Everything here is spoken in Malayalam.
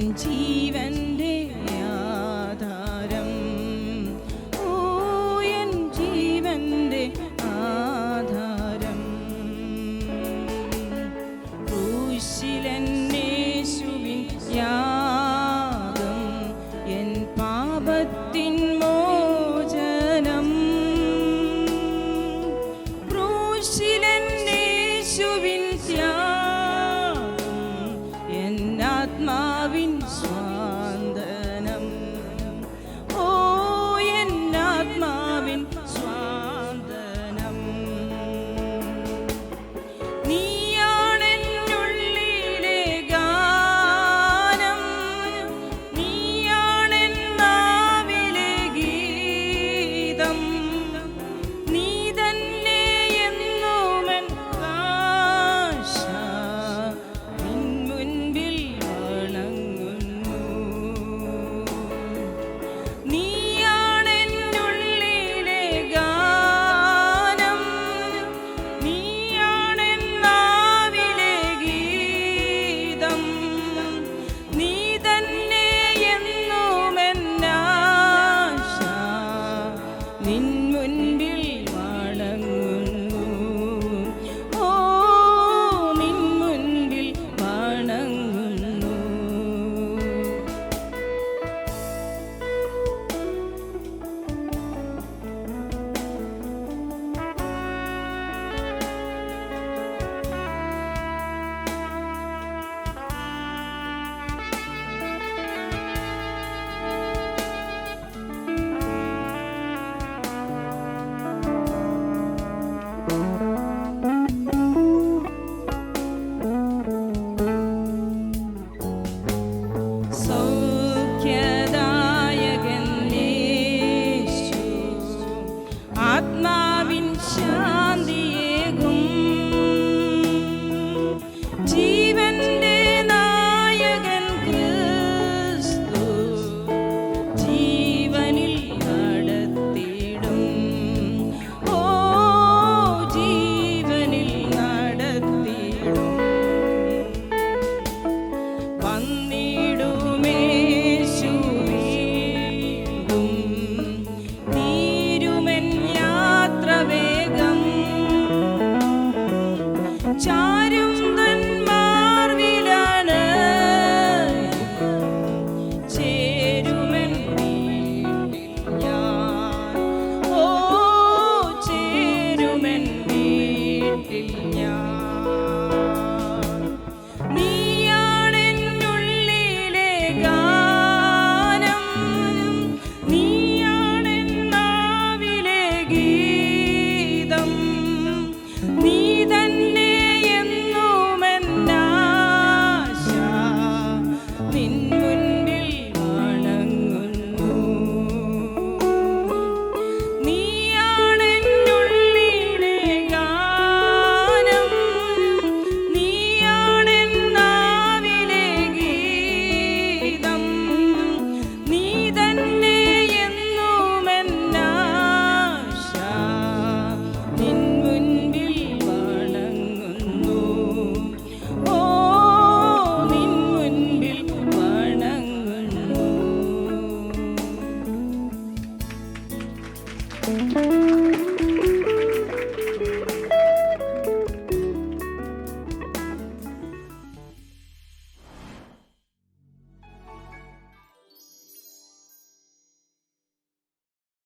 ജീവന്റെ ആധാരം. ഓ എൻ ജീവന്റെ ആധാരം. യാഗം എൻ പാപത്തിൻ Il n'y Música